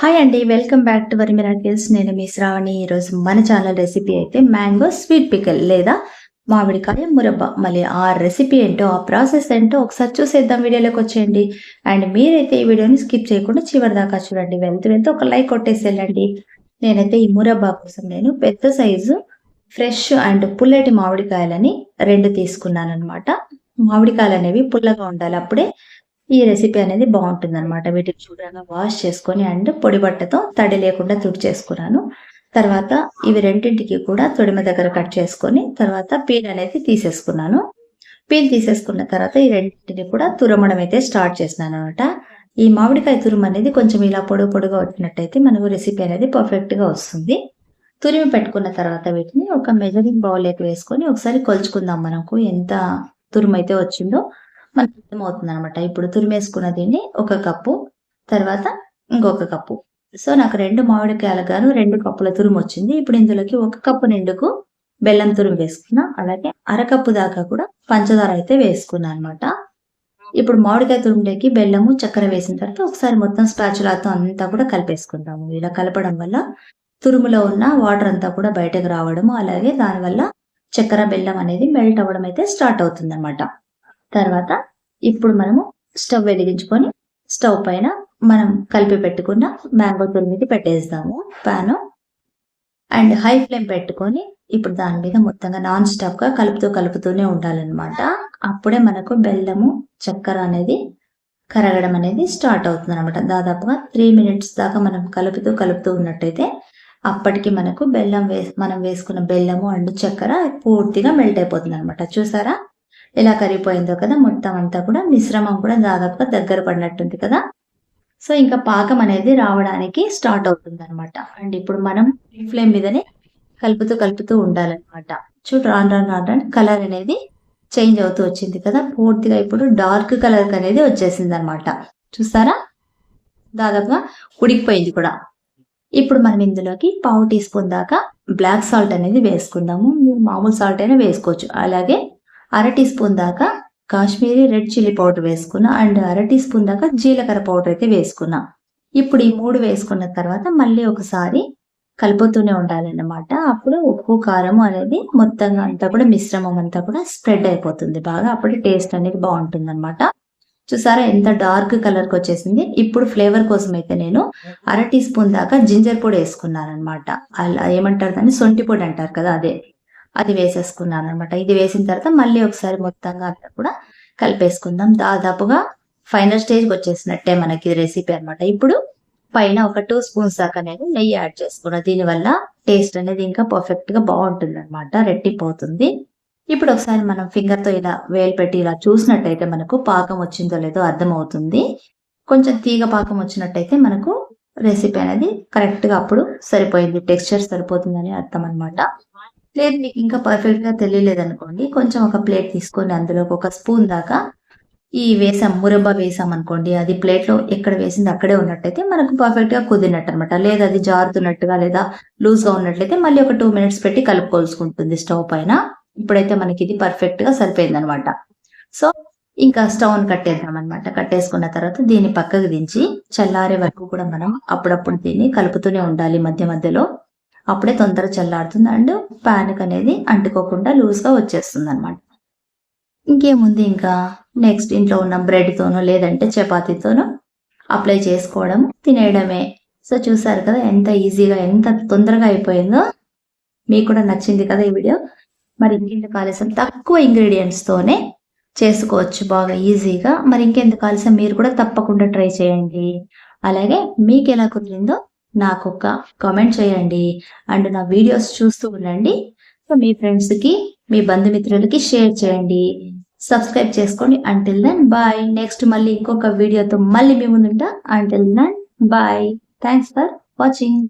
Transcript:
Hi అండి welcome back to వరి miracles నేను మీ శ్రావణి ఈరోజు మన ఛానల్ రెసిపీ అయితే మ్యాంగో స్వీట్ పికల్ లేదా మామిడికాయ మురబ్బ. మళ్ళీ ఆ రెసిపీ ఏంటో ఆ ప్రాసెస్ ఏంటో ఒకసారి చూసేద్దాం వీడియోలోకి వచ్చేయండి. అండ్ మీరైతే ఈ వీడియోని స్కిప్ చేయకుండా చివరి దాకా చూడండి. వెళ్తూ వెళ్తూ ఒక లైక్ కొట్టేసి వెళ్ళండి నేనైతే ఈ మురబ్బా కోసం నేను పెద్ద సైజు ఫ్రెష్ అండ్ పుల్లటి మామిడికాయలని రెండు తీసుకున్నాను అనమాట మామిడికాయలు అనేవి పుల్లగా ఉండాలి. అప్పుడే ఈ రెసిపీ అనేది బాగుంటుంది అనమాట వీటిని చూడగా వాష్ చేసుకొని అండ్ పొడి బట్టతో తడి లేకుండా తుడి చేసుకున్నాను. తర్వాత ఇవి రెండింటికి కూడా తొడిమ దగ్గర కట్ చేసుకొని తర్వాత పీల్ అనేది తీసేసుకున్నాను. పీల్ తీసేసుకున్న తర్వాత ఈ రెండింటిని కూడా తురమడం అయితే స్టార్ట్ చేసినాను అనమాట ఈ మామిడికాయ తురుము అనేది కొంచెం ఇలా పొడుగు పొడుగా వచ్చినట్టయితే మనకు రెసిపీ అనేది పర్ఫెక్ట్గా వస్తుంది. తురిమి పెట్టుకున్న తర్వాత వీటిని ఒక మెజరింగ్ బౌల్లోకి వేసుకొని ఒకసారి కొలుచుకుందాం మనకు ఎంత తురుము అయితే వచ్చిందో. మనకు అర్థమవుతుంది అనమాట ఇప్పుడు తురిమేసుకున్న దీన్ని ఒక కప్పు తర్వాత ఇంకొక కప్పు. సో నాకు రెండు మామిడికాయలు గాను రెండు కప్పుల తురుము వచ్చింది ఇప్పుడు ఇందులోకి ఒక కప్పు నిండుకు బెల్లం తురుము వేసుకున్నా అలాగే అరకప్పు దాకా కూడా పంచదార అయితే వేసుకున్నా అనమాట ఇప్పుడు మామిడికాయ తురుములోకి బెల్లము చక్కెర వేసిన తర్వాత ఒకసారి మొత్తం స్పాచులాతో అంతా కూడా కలిపేసుకుంటాము. ఇలా కలపడం వల్ల తురుములో ఉన్న వాటర్ అంతా కూడా బయటకు రావడము అలాగే దానివల్ల చక్కెర బెల్లం అనేది మెల్ట్ అవ్వడం అయితే స్టార్ట్ అవుతుంది అనమాట తర్వాత ఇప్పుడు మనము స్టవ్ వెలిగించుకొని స్టవ్ పైన మనం కలిపి పెట్టుకున్న మ్యాంగో తురిమిది పెట్టేస్తాము పాను అండ్ హై ఫ్లేమ్ పెట్టుకొని ఇప్పుడు దాని మీద మొత్తంగా నాన్ స్టాప్గా కలుపుతూ కలుపుతూనే ఉండాలన్నమాట. అప్పుడే మనకు బెల్లము చక్కెర అనేది కరగడం అనేది స్టార్ట్ అవుతుంది అనమాట దాదాపుగా త్రీ మినిట్స్ దాకా మనం కలుపుతూ కలుపుతూ ఉన్నట్టయితే అప్పటికి మనకు బెల్లం వేసి మనం వేసుకున్న బెల్లము అండ్ చక్కెర పూర్తిగా మెల్ట్ అయిపోతుంది అనమాట చూసారా? ఎలా కరిగిపోయిందో కదా మొత్తం అంతా కూడా మిశ్రమం కూడా దాదాపుగా దగ్గర పడినట్టుంది కదా. సో ఇంకా పాకం అనేది రావడానికి స్టార్ట్ అవుతుంది అనమాట అండ్ ఇప్పుడు మనం ఫ్లేమ్ మీదనే కలుపుతూ కలుపుతూ ఉండాలన్నమాట. చూడు రాను రాను రాను కలర్ అనేది చేంజ్ అవుతూ వచ్చింది కదా. పూర్తిగా ఇప్పుడు డార్క్ కలర్ అనేది వచ్చేసింది అనమాట చూస్తారా? దాదాపుగా ఉడికిపోయింది కూడా. ఇప్పుడు మనం ఇందులోకి పావు టీ స్పూన్ దాకా బ్లాక్ సాల్ట్ అనేది వేసుకుందాము. మామూలు సాల్ట్ అయినా వేసుకోవచ్చు. అలాగే అర టీ స్పూన్ దాకా కాశ్మీరీ రెడ్ చిల్లీ పౌడర్ వేసుకున్నా అండ్ అర టీ స్పూన్ దాకా జీలకర్ర పౌడర్ అయితే వేసుకున్నా. ఇప్పుడు ఈ మూడు వేసుకున్న తర్వాత మళ్ళీ ఒకసారి కలుపుతూనే ఉండాలన్నమాట. అప్పుడు ఉప్పు కారం అనేది మొత్తంగా అంతా కూడా మిశ్రమం అంతా కూడా స్ప్రెడ్ అయిపోతుంది. బాగా అప్పుడు టేస్ట్ అనేది బాగుంటుంది అనమాట చూసారా ఎంత డార్క్ కలర్కి వచ్చేసింది. ఇప్పుడు ఫ్లేవర్ కోసం అయితే నేను అర టీ స్పూన్ దాకా జింజర్ పొడి వేసుకున్నాను అనమాట అలా ఏమంటారు దాన్ని? సొంటి పొడి అంటారు కదా అదే. అది వేసేసుకున్నాను అనమాట ఇది వేసిన తర్వాత మళ్ళీ ఒకసారి మొత్తంగా అంతా కూడా కలిపేసుకుందాం. దాదాపుగా ఫైనల్ స్టేజ్కి వచ్చేసినట్టే మనకి రెసిపీ అనమాట ఇప్పుడు పైన ఒక టూ స్పూన్స్ దాకా నేను నెయ్యి యాడ్ చేసుకున్నా. దీనివల్ల టేస్ట్ అనేది ఇంకా పర్ఫెక్ట్గా బాగుంటుంది అనమాట రెట్టిపోతుంది. ఇప్పుడు ఒకసారి మనం ఫింగర్తో ఇలా వేలు పెట్టి ఇలా చూసినట్టయితే మనకు పాకం వచ్చిందో లేదో అర్థమవుతుంది. కొంచెం తీగ పాకం వచ్చినట్టయితే మనకు రెసిపీ అనేది కరెక్ట్గా అప్పుడు సరిపోయింది. టెక్స్చర్ సరిపోతుందని అర్థం అనమాట లేదు మీకు ఇంకా పర్ఫెక్ట్గా తెలియలేదు అనుకోండి కొంచెం ఒక ప్లేట్ తీసుకొని అందులో ఒక స్పూన్ దాకా ఈ వేసాం మురబ్బా వేసాం అనుకోండి అది ప్లేట్లో ఎక్కడ వేసింది అక్కడే ఉన్నట్టయితే మనకు పర్ఫెక్ట్గా కుదిరినట్టు అనమాట లేదా అది జారుతున్నట్టుగా లేదా లూజ్గా ఉన్నట్లయితే మళ్ళీ ఒక టూ మినిట్స్ పెట్టి కలుపుకోవాల్సుకుంటుంది స్టవ్ పైన. ఇప్పుడైతే మనకి ఇది పర్ఫెక్ట్గా సరిపోయింది అనమాట సో ఇంకా స్టవ్ కట్టేద్దాం అనమాట కట్టేసుకున్న తర్వాత దీన్ని పక్కకు దించి చల్లారే వరకు కూడా మనం అప్పుడప్పుడు దీన్ని కలుపుతూనే ఉండాలి మధ్య మధ్యలో. అప్పుడే తొందర చల్లారుతుంది అండ్ ప్యాన్కి అనేది అంటుకోకుండా లూజ్గా వచ్చేస్తుంది అనమాట ఇంకేముంది ఇంకా? నెక్స్ట్ ఇంట్లో ఉన్న బ్రెడ్తోనో లేదంటే చపాతీతోనో అప్లై చేసుకోవడం తినేయడమే. సో చూసారు కదా ఎంత ఈజీగా ఎంత తొందరగా అయిపోయిందో? మీకు కూడా నచ్చింది కదా ఈ వీడియో మరి ఇంకెందుకు ఆలస్యం తక్కువ ఇంగ్రీడియంట్స్తోనే చేసుకోవచ్చు బాగా ఈజీగా మరి ఇంకెందుకు ఆలస్యం మీరు కూడా తప్పకుండా ట్రై చేయండి. అలాగే మీకు ఎలా కుదిరిందో నాకు ఒక కామెంట్ చేయండి. అండ్ నా వీడియోస్ చూస్తూ ఉండండి. సో మీ ఫ్రెండ్స్కి మీ బంధుమిత్రులకి షేర్ చేయండి. సబ్స్క్రైబ్ చేసుకోండి. అంటిల్ దెన్ బాయ్ నెక్స్ట్ మళ్ళీ ఇంకొక వీడియోతో మళ్ళీ మీ ముందుంటా. Until then bye thanks for watching